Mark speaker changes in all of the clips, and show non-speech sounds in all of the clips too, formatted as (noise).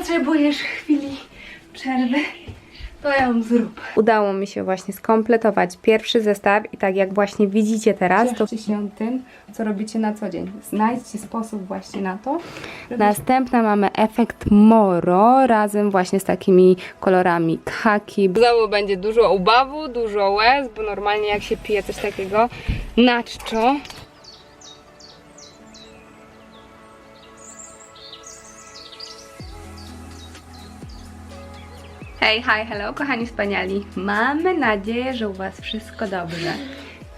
Speaker 1: potrzebujesz chwili przerwy, to ją zrób.
Speaker 2: Udało mi się właśnie skompletować pierwszy zestaw i tak jak właśnie widzicie teraz, to się tym, co robicie na co dzień. Znajdźcie sposób właśnie na to. Następna mamy efekt moro razem właśnie z takimi kolorami khaki. Znowu będzie dużo ubawu, dużo łez, bo normalnie jak się pije coś takiego na Hej, hi, hello, kochani wspaniali. Mamy nadzieję, że u Was wszystko dobrze.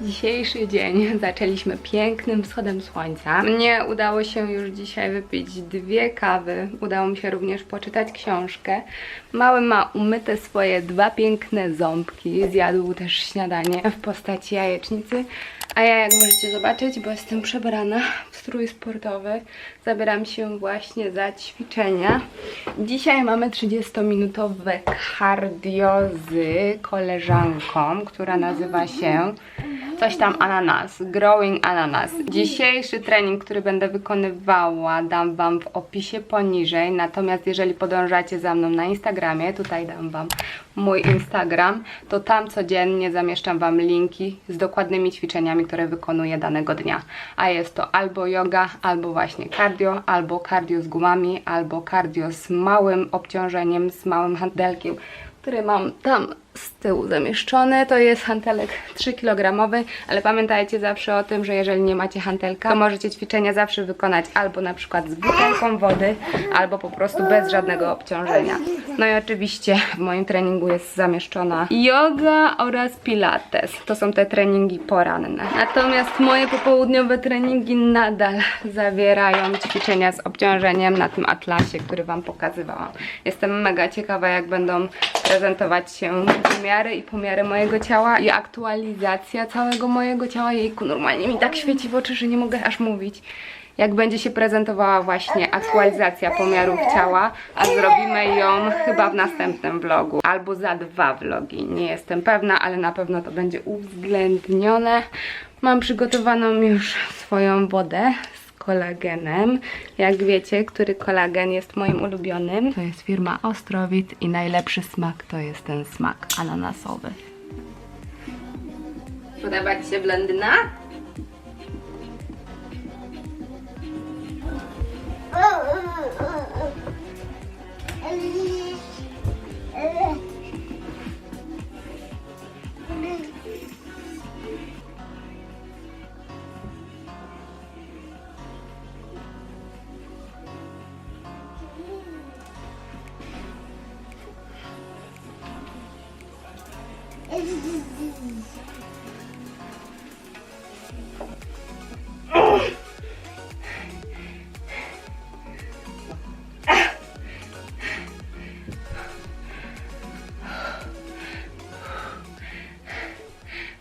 Speaker 2: Dzisiejszy dzień (laughs) zaczęliśmy pięknym wschodem słońca. Mnie udało się już dzisiaj wypić dwie kawy. Udało mi się również poczytać książkę. Mały ma umyte swoje dwa piękne ząbki. Zjadł też śniadanie w postaci jajecznicy. A ja, jak możecie zobaczyć, bo jestem przebrana w strój sportowy, zabieram się właśnie za ćwiczenia. Dzisiaj mamy 30-minutowe cardio z koleżanką, która nazywa się coś tam ananas, growing ananas. Dzisiejszy trening, który będę wykonywała, dam Wam w opisie poniżej, natomiast jeżeli podążacie za mną na Instagramie, tutaj dam Wam mój Instagram, to tam codziennie zamieszczam Wam linki z dokładnymi ćwiczeniami, które wykonuję danego dnia. A jest to albo yoga, albo właśnie cardio, albo cardio z gumami, albo cardio z małym obciążeniem, z małym handelkiem, który mam tam z tyłu zamieszczony. To jest hantelek 3 kg, ale pamiętajcie zawsze o tym, że jeżeli nie macie hantelka, to możecie ćwiczenia zawsze wykonać albo na przykład z butelką wody, albo po prostu bez żadnego obciążenia. No i oczywiście w moim treningu jest zamieszczona yoga oraz pilates. To są te treningi poranne. Natomiast moje popołudniowe treningi nadal zawierają ćwiczenia z obciążeniem na tym atlasie, który Wam pokazywałam. Jestem mega ciekawa, jak będą prezentować się wymiary i pomiary mojego ciała i aktualizacja całego mojego ciała. Jejku, normalnie mi tak świeci w oczy, że nie mogę aż mówić. Jak będzie się prezentowała właśnie aktualizacja pomiarów ciała, a zrobimy ją chyba w następnym vlogu, albo za dwa vlogi. Nie jestem pewna, ale na pewno to będzie uwzględnione. Mam przygotowaną już swoją wodę kolagenem. Jak wiecie, który kolagen jest moim ulubionym? To jest firma Ostrowit i najlepszy smak to jest ten smak ananasowy. Podoba Ci się blondyna?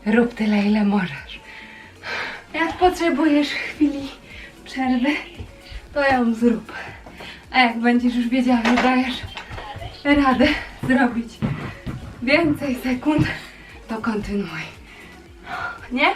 Speaker 2: Rób tyle, ile możesz.
Speaker 1: Jak potrzebujesz chwili przerwy, to ją zrób. A jak będziesz już wiedziała, że dajesz radę zrobić więcej sekund, to kontynuuj. Nie?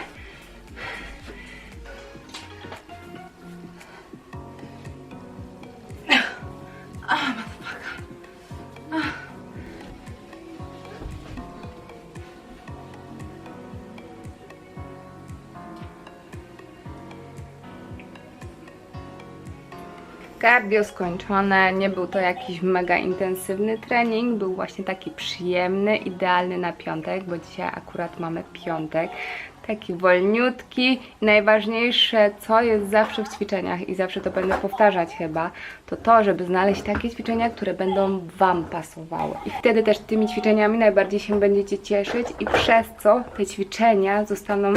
Speaker 2: Cardio skończone, nie był to jakiś mega intensywny trening, był właśnie taki przyjemny, idealny na piątek, bo dzisiaj akurat mamy piątek. Taki wolniutki. Najważniejsze, co jest zawsze w ćwiczeniach i zawsze to będę powtarzać chyba, to to, żeby znaleźć takie ćwiczenia, które będą Wam pasowały. I wtedy też tymi ćwiczeniami najbardziej się będziecie cieszyć i przez co te ćwiczenia zostaną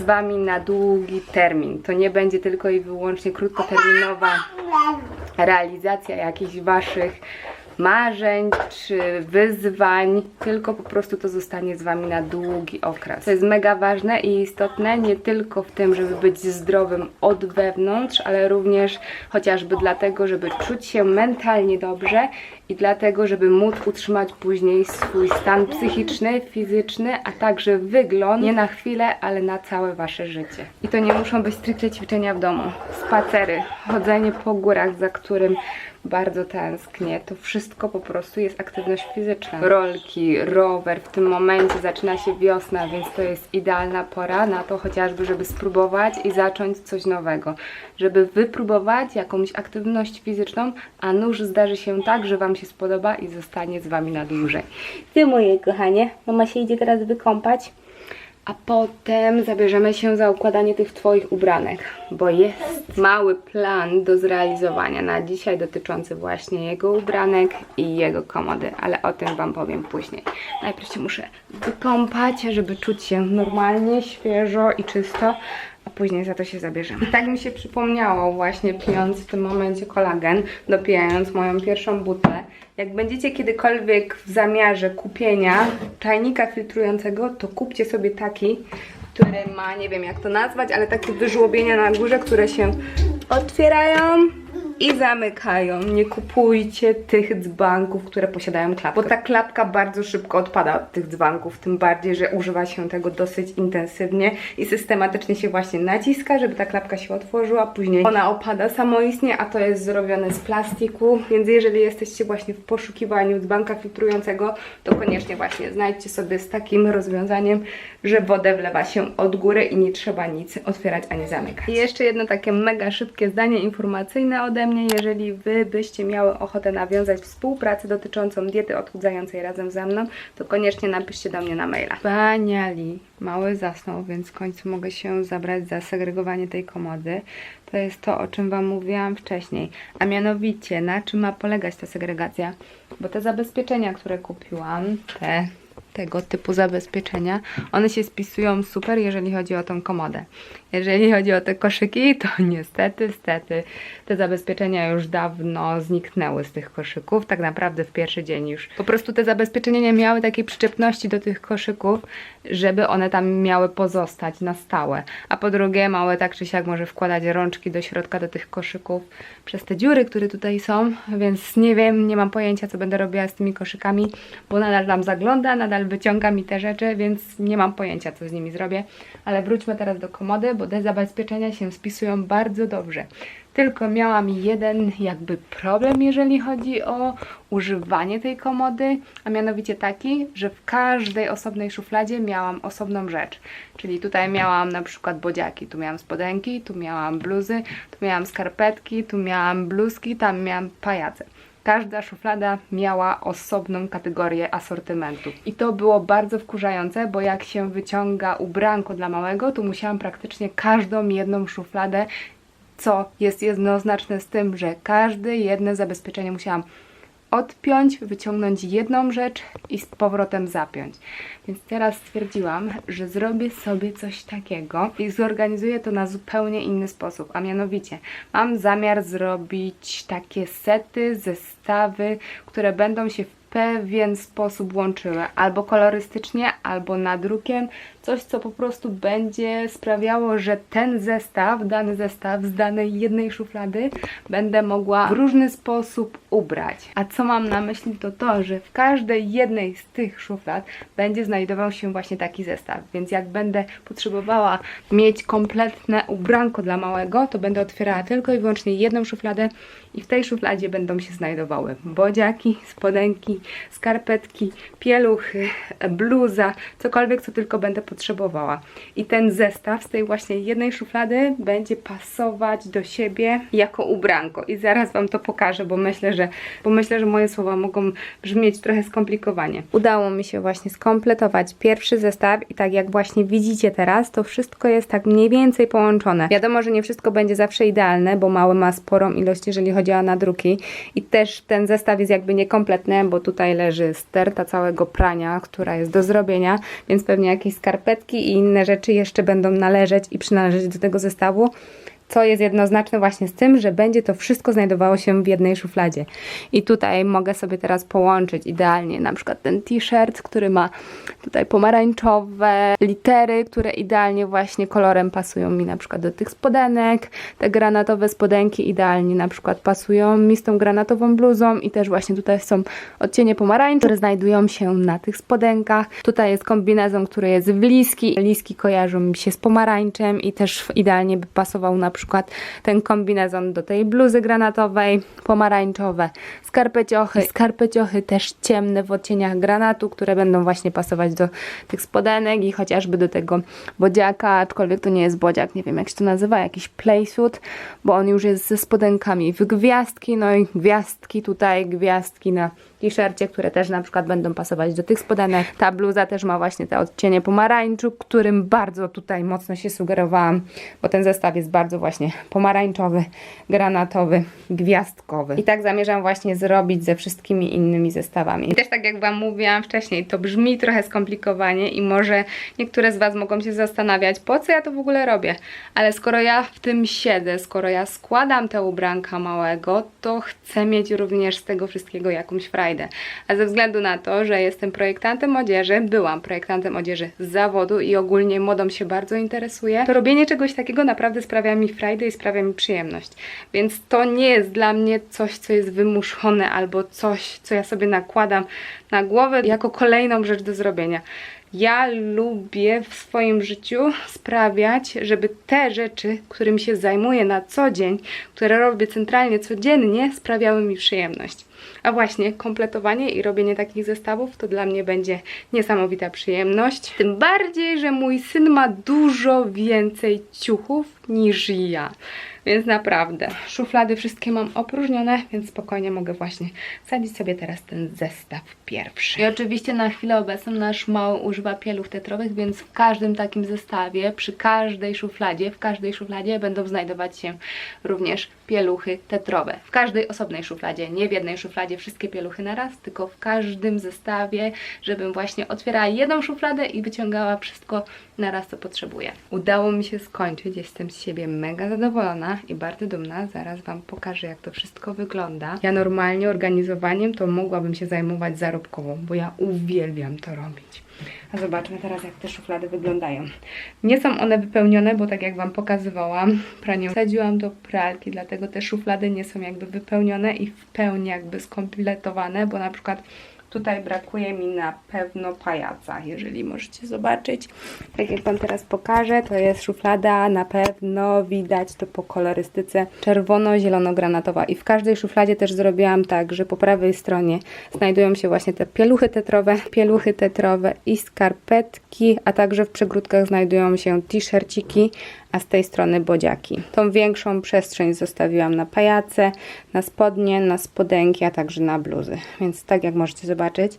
Speaker 2: z Wami na długi termin. To nie będzie tylko i wyłącznie krótkoterminowa realizacja jakichś waszych marzeń czy wyzwań, tylko po prostu to zostanie z wami na długi okres. To jest mega ważne i istotne nie tylko w tym, żeby być zdrowym od wewnątrz, ale również chociażby dlatego, żeby czuć się mentalnie dobrze i dlatego, żeby móc utrzymać później swój stan psychiczny, fizyczny, a także wygląd nie na chwilę, ale na całe wasze życie. I to nie muszą być stricte ćwiczenia w domu. Spacery, chodzenie po górach, za którym bardzo tęsknię. To wszystko po prostu jest aktywność fizyczna. Rolki, rower, w tym momencie zaczyna się wiosna, więc to jest idealna pora na to chociażby, żeby spróbować i zacząć coś nowego. Żeby wypróbować jakąś aktywność fizyczną, a nuż zdarzy się tak, że Wam się spodoba i zostanie z Wami na dłużej. Ty moje kochanie, mama się idzie teraz wykąpać. A potem zabierzemy się za układanie tych Twoich ubranek, bo jest mały plan do zrealizowania na dzisiaj dotyczący właśnie jego ubranek i jego komody, ale o tym Wam powiem później. Najpierw się muszę wykąpać, żeby czuć się normalnie, świeżo i czysto, a później za to się zabierzemy. I tak mi się przypomniało właśnie pijąc w tym momencie kolagen, dopijając moją pierwszą butlę. Jak będziecie kiedykolwiek w zamiarze kupienia czajnika filtrującego, to kupcie sobie taki, który ma, nie wiem jak to nazwać, ale takie wyżłobienia na górze, które się otwierają i zamykają. Nie kupujcie tych dzbanków, które posiadają klapkę, bo ta klapka bardzo szybko odpada od tych dzbanków, tym bardziej, że używa się tego dosyć intensywnie i systematycznie się właśnie naciska, żeby ta klapka się otworzyła, później ona opada samoistnie, a to jest zrobione z plastiku, więc jeżeli jesteście właśnie w poszukiwaniu dzbanka filtrującego, to koniecznie właśnie znajdźcie sobie z takim rozwiązaniem, że wodę wlewa się od góry i nie trzeba nic otwierać ani zamykać. I jeszcze jedno takie mega szybkie zdanie informacyjne ode mnie. Jeżeli Wy byście miały ochotę nawiązać współpracę dotyczącą diety odchudzającej razem ze mną, to koniecznie napiszcie do mnie na maila. Wspaniali. Mały zasnął, więc w końcu mogę się zabrać za segregowanie tej komody. To jest to, o czym Wam mówiłam wcześniej. A mianowicie, na czym ma polegać ta segregacja? Bo te zabezpieczenia, które kupiłam, te tego typu zabezpieczenia, one się spisują super, jeżeli chodzi o tą komodę. Jeżeli chodzi o te koszyki, to (laughs) niestety, stety, te zabezpieczenia już dawno zniknęły z tych koszyków. Tak naprawdę w pierwszy dzień już. Po prostu te zabezpieczenia nie miały takiej przyczepności do tych koszyków, żeby one tam miały pozostać na stałe. A po drugie, małe tak czy siak może wkładać rączki do środka do tych koszyków przez te dziury, które tutaj są, więc nie wiem, nie mam pojęcia, co będę robiła z tymi koszykami, bo nadal tam zagląda, nadal wyciąga mi te rzeczy, więc nie mam pojęcia, co z nimi zrobię. Ale wróćmy teraz do komody, bo te zabezpieczenia się spisują bardzo dobrze. Tylko miałam jeden jakby problem, jeżeli chodzi o używanie tej komody, a mianowicie taki, że w każdej osobnej szufladzie miałam osobną rzecz. Czyli tutaj miałam na przykład bodziaki, tu miałam spodenki, tu miałam bluzy, tu miałam skarpetki, tu miałam bluzki, tam miałam pajace. Każda szuflada miała osobną kategorię asortymentu. I to było bardzo wkurzające, bo jak się wyciąga ubranko dla małego, to musiałam praktycznie każdą jedną szufladę co jest jednoznaczne z tym, że każde jedno zabezpieczenie musiałam odpiąć, wyciągnąć jedną rzecz i z powrotem zapiąć. Więc teraz stwierdziłam, że zrobię sobie coś takiego i zorganizuję to na zupełnie inny sposób, a mianowicie mam zamiar zrobić takie sety, zestawy, które będą się w pewien sposób łączyły, albo kolorystycznie, albo nadrukiem, coś co po prostu będzie sprawiało, że ten zestaw, dany zestaw z danej jednej szuflady będę mogła w różny sposób ubrać. A co mam na myśli to to, że w każdej jednej z tych szuflad będzie znajdował się właśnie taki zestaw, więc jak będę potrzebowała mieć kompletne ubranko dla małego, to będę otwierała tylko i wyłącznie jedną szufladę i w tej szufladzie będą się znajdowały bodziaki, spodenki, skarpetki, pieluchy, bluza, cokolwiek, co tylko będę potrzebowała. I ten zestaw z tej właśnie jednej szuflady będzie pasować do siebie jako ubranko. I zaraz Wam to pokażę, bo myślę, że, bo myślę, że moje słowa mogą brzmieć trochę skomplikowanie. Udało mi się właśnie skompletować pierwszy zestaw i tak jak właśnie widzicie teraz, to wszystko jest tak mniej więcej połączone. Wiadomo, że nie wszystko będzie zawsze idealne, bo mały ma sporą ilość, jeżeli chodzi o nadruki i też ten zestaw jest jakby niekompletny, bo tutaj leży sterta całego prania, która jest do zrobienia, więc pewnie jakieś skarpetki i inne rzeczy jeszcze będą należeć i przynależeć do tego zestawu co jest jednoznaczne właśnie z tym, że będzie to wszystko znajdowało się w jednej szufladzie. I tutaj mogę sobie teraz połączyć idealnie na przykład ten t-shirt, który ma tutaj pomarańczowe litery, które idealnie właśnie kolorem pasują mi na przykład do tych spodenek. Te granatowe spodenki idealnie na przykład pasują mi z tą granatową bluzą i też właśnie tutaj są odcienie pomarańczy, które znajdują się na tych spodenkach. Tutaj jest kombinezon, który jest w liski. Liski kojarzą mi się z pomarańczem i też idealnie by pasował na przykład przykład ten kombinezon do tej bluzy granatowej, pomarańczowe skarpeciochy, skarpeciochy też ciemne w odcieniach granatu, które będą właśnie pasować do tych spodenek i chociażby do tego bodziaka, aczkolwiek to nie jest bodziak, nie wiem jak się to nazywa, jakiś playsuit, bo on już jest ze spodenkami w gwiazdki, no i gwiazdki tutaj, gwiazdki na t-shircie, które też na przykład będą pasować do tych spodenek. Ta bluza też ma właśnie te odcienie pomarańczu, którym bardzo tutaj mocno się sugerowałam, bo ten zestaw jest bardzo właśnie pomarańczowy, granatowy, gwiazdkowy. I tak zamierzam właśnie zrobić ze wszystkimi innymi zestawami. I też tak jak Wam mówiłam wcześniej, to brzmi trochę skomplikowanie i może niektóre z Was mogą się zastanawiać, po co ja to w ogóle robię. Ale skoro ja w tym siedzę, skoro ja składam te ubranka małego, to chcę mieć również z tego wszystkiego jakąś frajdę. A ze względu na to, że jestem projektantem odzieży, byłam projektantem odzieży z zawodu i ogólnie modą się bardzo interesuję, to robienie czegoś takiego naprawdę sprawia mi frajdę i sprawia mi przyjemność. Więc to nie jest dla mnie coś, co jest wymuszone albo coś, co ja sobie nakładam na głowę jako kolejną rzecz do zrobienia. Ja lubię w swoim życiu sprawiać, żeby te rzeczy, którymi się zajmuję na co dzień, które robię centralnie codziennie, sprawiały mi przyjemność. A właśnie kompletowanie i robienie takich zestawów to dla mnie będzie niesamowita przyjemność. Tym bardziej, że mój syn ma dużo więcej ciuchów niż ja. Więc naprawdę, szuflady wszystkie mam opróżnione, więc spokojnie mogę właśnie wsadzić sobie teraz ten zestaw pierwszy. I oczywiście na chwilę obecną nasz mały używa pieluch tetrowych, więc w każdym takim zestawie, przy każdej szufladzie, w każdej szufladzie będą znajdować się również pieluchy tetrowe. W każdej osobnej szufladzie, nie w jednej szufladzie wszystkie pieluchy na raz, tylko w każdym zestawie, żebym właśnie otwierała jedną szufladę i wyciągała wszystko na raz, co potrzebuję. Udało mi się skończyć, jestem z siebie mega zadowolona i bardzo dumna. Zaraz Wam pokażę, jak to wszystko wygląda. Ja normalnie organizowaniem to mogłabym się zajmować zarobkowo, bo ja uwielbiam to robić. A zobaczmy teraz, jak te szuflady wyglądają. Nie są one wypełnione, bo tak jak Wam pokazywałam, pranie wsadziłam do pralki, dlatego te szuflady nie są jakby wypełnione i w pełni jakby skompletowane, bo na przykład Tutaj brakuje mi na pewno pajaca, jeżeli możecie zobaczyć. Tak jak Wam teraz pokażę, to jest szuflada, na pewno widać to po kolorystyce czerwono-zielono-granatowa. I w każdej szufladzie też zrobiłam tak, że po prawej stronie znajdują się właśnie te pieluchy tetrowe, (laughs) pieluchy tetrowe i skarpetki, a także w przegródkach znajdują się t-shirciki, a z tej strony bodziaki. Tą większą przestrzeń zostawiłam na pajace, na spodnie, na spodenki, a także na bluzy. Więc tak jak możecie zobaczyć,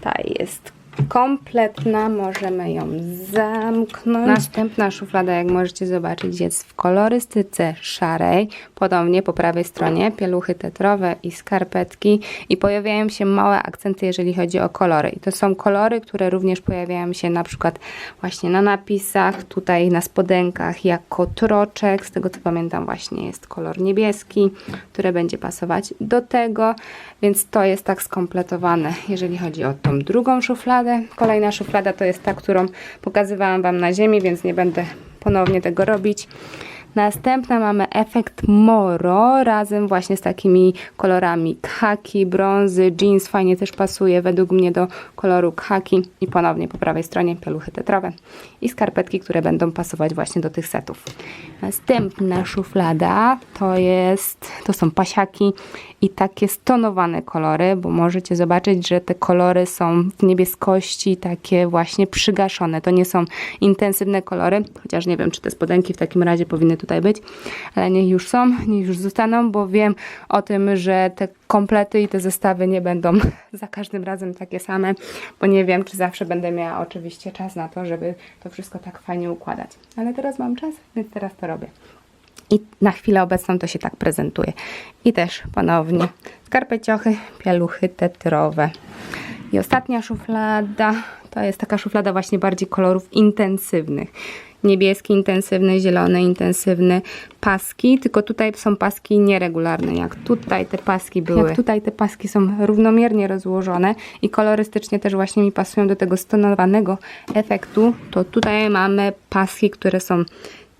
Speaker 2: ta jest kompletna, możemy ją zamknąć. Następna szuflada, jak możecie zobaczyć, jest w kolorystyce szarej. Podobnie po prawej stronie pieluchy tetrowe i skarpetki i pojawiają się małe akcenty, jeżeli chodzi o kolory. I to są kolory, które również pojawiają się na przykład właśnie na napisach, tutaj na spodenkach jako troczek. Z tego co pamiętam właśnie jest kolor niebieski, który będzie pasować do tego, więc to jest tak skompletowane, jeżeli chodzi o tą drugą szufladę. Kolejna szuflada to jest ta, którą pokazywałam Wam na ziemi, więc nie będę ponownie tego robić. Następna mamy efekt Moro razem właśnie z takimi kolorami khaki, brązy, jeans fajnie też pasuje według mnie do koloru khaki i ponownie po prawej stronie pieluchy tetrowe i skarpetki, które będą pasować właśnie do tych setów. Następna szuflada to jest, to są pasiaki i takie stonowane kolory, bo możecie zobaczyć, że te kolory są w niebieskości takie właśnie przygaszone. To nie są intensywne kolory, chociaż nie wiem, czy te spodenki w takim razie powinny tutaj być, ale niech już są, niech już zostaną, bo wiem o tym, że te komplety i te zestawy nie będą (laughs) za każdym razem takie same, bo nie wiem, czy zawsze będę miała oczywiście czas na to, żeby to wszystko tak fajnie układać. Ale teraz mam czas, więc teraz to robię. I na chwilę obecną to się tak prezentuje. I też ponownie skarpeciochy, pieluchy tetrowe. I ostatnia szuflada to jest taka szuflada właśnie bardziej kolorów intensywnych. Niebieski intensywny, zielony intensywny, paski, tylko tutaj są paski nieregularne, jak tutaj te paski były. Jak tutaj te paski są równomiernie rozłożone i kolorystycznie też właśnie mi pasują do tego stonowanego efektu, to tutaj mamy paski, które są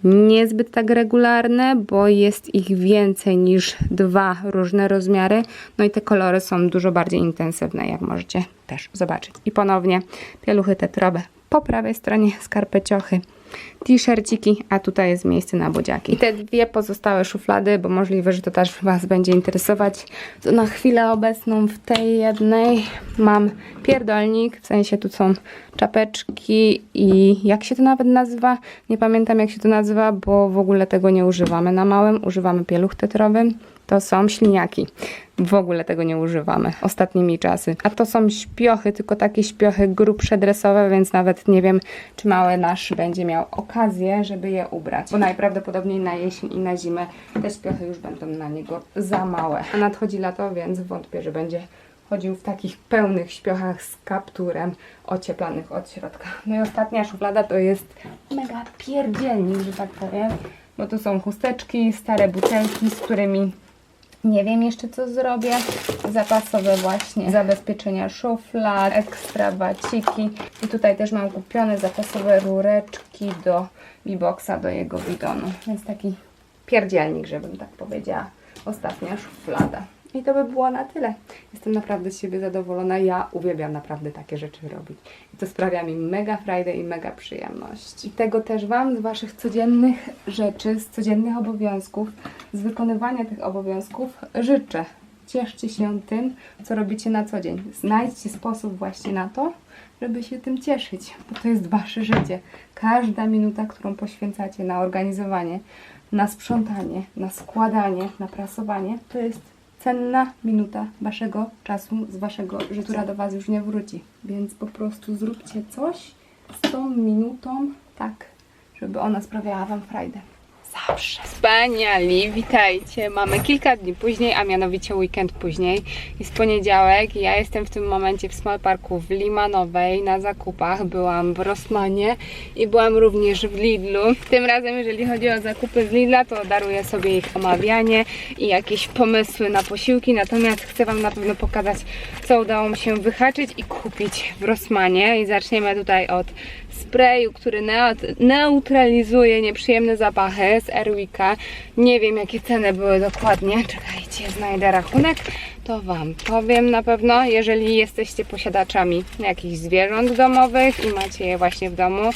Speaker 2: niezbyt tak regularne, bo jest ich więcej niż dwa różne rozmiary. No i te kolory są dużo bardziej intensywne, jak możecie też zobaczyć. I ponownie pieluchy tetrowe po prawej stronie, skarpeciochy t-shirciki, a tutaj jest miejsce na bodziaki. I te dwie pozostałe szuflady, bo możliwe, że to też Was będzie interesować, to na chwilę obecną w tej jednej mam pierdolnik, w sensie tu są czapeczki i jak się to nawet nazywa? Nie pamiętam jak się to nazywa, bo w ogóle tego nie używamy na małym, używamy pieluch tetrowy. To są śliniaki. W ogóle tego nie używamy ostatnimi czasy. A to są śpiochy, tylko takie śpiochy grubsze dresowe, więc nawet nie wiem, czy mały nasz będzie miał okazję, żeby je ubrać. Bo najprawdopodobniej na jesień i na zimę te śpiochy już będą na niego za małe. A nadchodzi lato, więc wątpię, że będzie chodził w takich pełnych śpiochach z kapturem ocieplanych od środka. No i ostatnia szuflada to jest mega pierdzielnik, że tak powiem. Bo to są chusteczki, stare butelki, z którymi nie wiem jeszcze co zrobię. Zapasowe właśnie zabezpieczenia szuflad, ekstra waciki. I tutaj też mam kupione zapasowe rureczki do B-boxa, do jego bidonu. Więc taki pierdzielnik, żebym tak powiedziała. Ostatnia szuflada. I to by było na tyle. Jestem naprawdę z siebie zadowolona. Ja uwielbiam naprawdę takie rzeczy robić. I to sprawia mi mega frajdę i mega przyjemność. I tego też Wam z Waszych codziennych rzeczy, z codziennych obowiązków, z wykonywania tych obowiązków życzę. Cieszcie się tym, co robicie na co dzień. Znajdźcie sposób właśnie na to, żeby się tym cieszyć, bo to jest Wasze życie. Każda minuta, którą poświęcacie na organizowanie, na sprzątanie, na składanie, na prasowanie, to jest cenna minuta Waszego czasu z Waszego życia, która do Was już nie wróci. Więc po prostu zróbcie coś z tą minutą tak, żeby ona sprawiała Wam frajdę. Zawsze. Wspaniali, witajcie. Mamy kilka dni później, a mianowicie weekend później. Jest poniedziałek. Ja jestem w tym momencie w Small Parku w Limanowej na zakupach. Byłam w Rossmanie i byłam również w Lidlu. Tym razem, jeżeli chodzi o zakupy z Lidla, to daruję sobie ich omawianie i jakieś pomysły na posiłki. Natomiast chcę Wam na pewno pokazać, co udało mi się wyhaczyć i kupić w Rossmanie. I zaczniemy tutaj od sprayu, który neut- neutralizuje nieprzyjemne zapachy z Airwicka. Nie wiem jakie ceny były dokładnie. Czekajcie, znajdę rachunek. To Wam powiem na pewno, jeżeli jesteście posiadaczami jakichś zwierząt domowych i macie je właśnie w domu,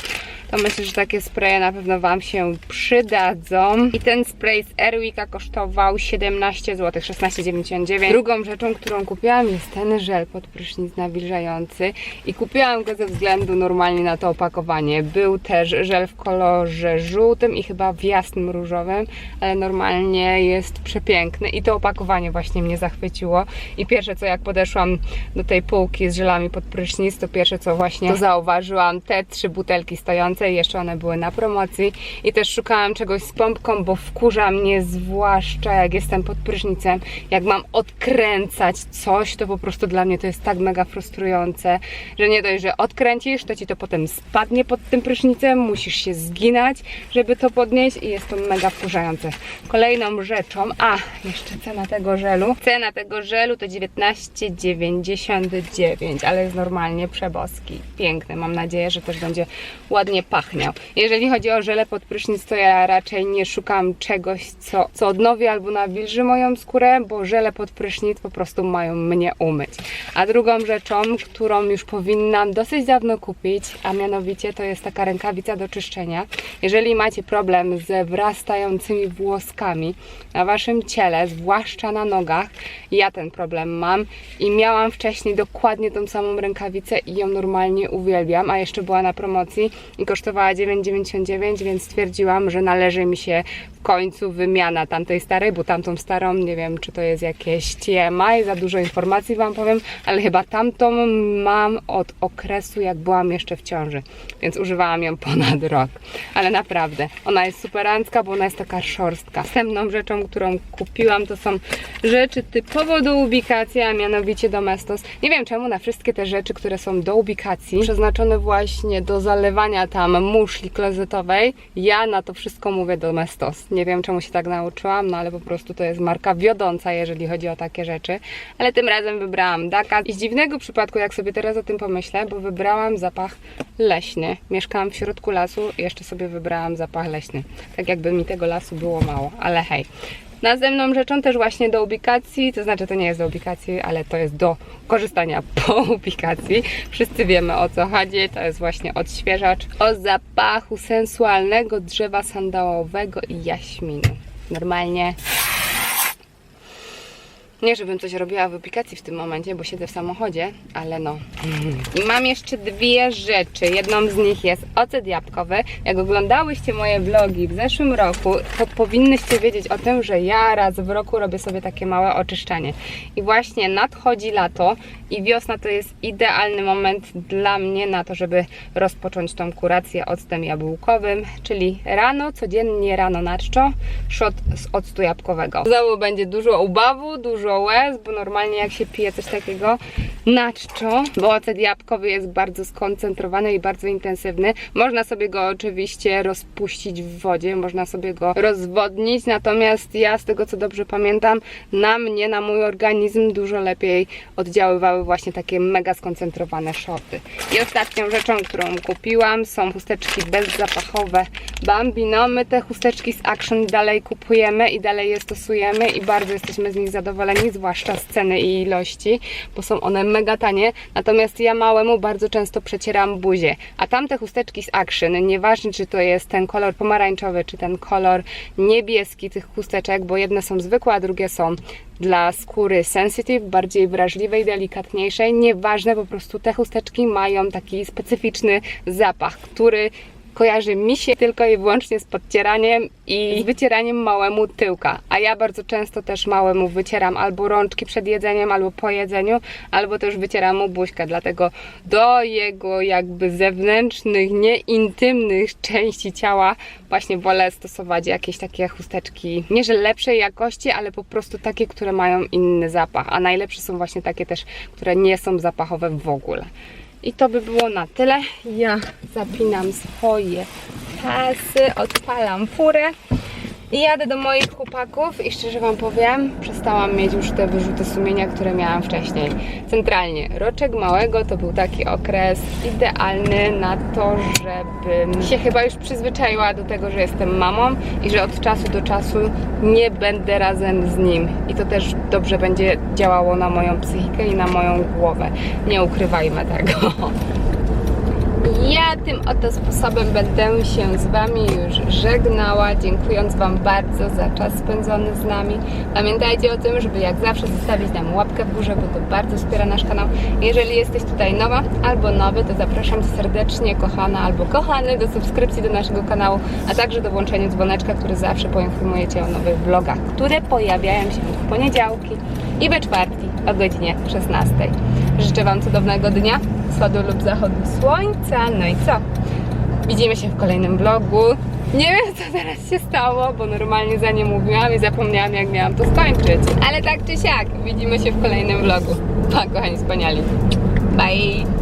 Speaker 2: to myślę, że takie spraye na pewno Wam się przydadzą. I ten spray z Airwicka kosztował 17 zł, 16,99. Drugą rzeczą, którą kupiłam jest ten żel pod prysznic nawilżający i kupiłam go ze względu normalnie na to opakowanie. Był też żel w kolorze żółtym i chyba w jasnym różowym, ale normalnie jest przepiękny i to opakowanie właśnie mnie zachwyciło. I pierwsze co jak podeszłam do tej półki z żelami pod prysznic, to pierwsze co właśnie to zauważyłam te trzy butelki stojące i jeszcze one były na promocji i też szukałam czegoś z pompką, bo wkurza mnie zwłaszcza jak jestem pod prysznicem, jak mam odkręcać coś, to po prostu dla mnie to jest tak mega frustrujące, że nie dość, że odkręcisz, to ci to potem spadnie pod tym prysznicem, musisz się zginać, żeby to podnieść i jest to mega wkurzające. Kolejną rzeczą, a jeszcze cena tego żelu, cena tego żelu to 19,99, ale jest normalnie przeboski, piękny, mam nadzieję, że też będzie ładnie pachniał. Jeżeli chodzi o żele pod prysznic, to ja raczej nie szukam czegoś, co, co odnowi albo nawilży moją skórę, bo żele pod prysznic po prostu mają mnie umyć. A drugą rzeczą, którą już powinnam dosyć dawno kupić, a mianowicie to jest taka rękawica do czyszczenia. Jeżeli macie problem ze wrastającymi włoskami na waszym ciele, zwłaszcza na nogach, ja ten problem mam i miałam wcześniej dokładnie tą samą rękawicę i ją normalnie uwielbiam, a jeszcze była na promocji i kosztowała 9,99, więc stwierdziłam, że należy mi się w końcu wymiana tamtej starej, bo tamtą starą, nie wiem czy to jest jakieś TMI, za dużo informacji Wam powiem, ale chyba tamtą mam od okresu jak byłam jeszcze w ciąży, więc używałam ją ponad rok, ale naprawdę, ona jest superancka, bo ona jest taka szorstka. Następną rzeczą, którą kupiłam to są rzeczy typowo do ubikacji, a mianowicie Domestos. Nie wiem czemu na wszystkie te rzeczy, które są do ubikacji, przeznaczone właśnie do zalewania tam muszli klozetowej, ja na to wszystko mówię Domestos. Nie wiem czemu się tak nauczyłam, no ale po prostu to jest marka wiodąca, jeżeli chodzi o takie rzeczy. Ale tym razem wybrałam Daka. I z dziwnego przypadku, jak sobie teraz o tym pomyślę, bo wybrałam zapach leśny. Mieszkałam w środku lasu i jeszcze sobie wybrałam zapach leśny. Tak jakby mi tego lasu było mało, ale hej. Następną rzeczą też właśnie do ubikacji, to znaczy to nie jest do ubikacji, ale to jest do korzystania (laughs) po ubikacji. Wszyscy wiemy o co chodzi, to jest właśnie odświeżacz o zapachu sensualnego drzewa sandałowego i jaśminu. Normalnie nie, żebym coś robiła w aplikacji w tym momencie, bo siedzę w samochodzie, ale no. I mam jeszcze dwie rzeczy. Jedną z nich jest ocet jabłkowy. Jak oglądałyście moje vlogi w zeszłym roku, to powinnyście wiedzieć o tym, że ja raz w roku robię sobie takie małe oczyszczanie. I właśnie nadchodzi lato i wiosna to jest idealny moment dla mnie na to, żeby rozpocząć tą kurację octem jabłkowym, czyli rano, codziennie rano na czczo, shot z octu jabłkowego. Znowu będzie dużo ubawu, dużo bo normalnie jak się pije coś takiego na czczo, bo ocet jabłkowy jest bardzo skoncentrowany i bardzo intensywny. Można sobie go oczywiście rozpuścić w wodzie, można sobie go rozwodnić, natomiast ja z tego co dobrze pamiętam, na mnie, na mój organizm dużo lepiej oddziaływały właśnie takie mega skoncentrowane szoty. I ostatnią rzeczą, którą kupiłam są chusteczki bezzapachowe Bambino. My te chusteczki z Action dalej kupujemy i dalej je stosujemy i bardzo jesteśmy z nich zadowoleni, zwłaszcza z ceny i ilości, bo są one mega tanie. Natomiast ja małemu bardzo często przecieram buzię. A tamte chusteczki z Action, nieważne czy to jest ten kolor pomarańczowy, czy ten kolor niebieski tych chusteczek, bo jedne są zwykłe, a drugie są dla skóry sensitive, bardziej wrażliwej, delikatniejszej. Nieważne, po prostu te chusteczki mają taki specyficzny zapach, który kojarzy mi się tylko i wyłącznie z podcieraniem i z wycieraniem małemu tyłka. A ja bardzo często też małemu wycieram albo rączki przed jedzeniem, albo po jedzeniu, albo też wycieram mu buźkę. Dlatego do jego jakby zewnętrznych, nieintymnych części ciała właśnie wolę stosować jakieś takie chusteczki, nie że lepszej jakości, ale po prostu takie, które mają inny zapach. A najlepsze są właśnie takie też, które nie są zapachowe w ogóle. I to by było na tyle. Ja zapinam swoje pasy, odpalam furę i jadę do moich chłopaków i szczerze Wam powiem, przestałam mieć już te wyrzuty sumienia, które miałam wcześniej. Centralnie, roczek małego to był taki okres idealny na to, żebym się chyba już przyzwyczaiła do tego, że jestem mamą i że od czasu do czasu nie będę razem z nim. I to też dobrze będzie działało na moją psychikę i na moją głowę. Nie ukrywajmy tego. Ja tym oto sposobem będę się z Wami już żegnała, dziękując Wam bardzo za czas spędzony z nami. Pamiętajcie o tym, żeby jak zawsze zostawić nam łapkę w górze, bo to bardzo wspiera nasz kanał. Jeżeli jesteś tutaj nowa albo nowy, to zapraszam serdecznie, kochana albo kochany, do subskrypcji do naszego kanału, a także do włączenia dzwoneczka, który zawsze poinformuje Cię o nowych vlogach, które pojawiają się w poniedziałki i we czwartki o godzinie 16. Życzę Wam cudownego dnia, wschodu lub zachodu słońca. No i co? Widzimy się w kolejnym vlogu. Nie wiem, co teraz się stało, bo normalnie za nie mówiłam i zapomniałam, jak miałam to skończyć. Ale tak czy siak, widzimy się w kolejnym vlogu. Pa, kochani wspaniali. Bye!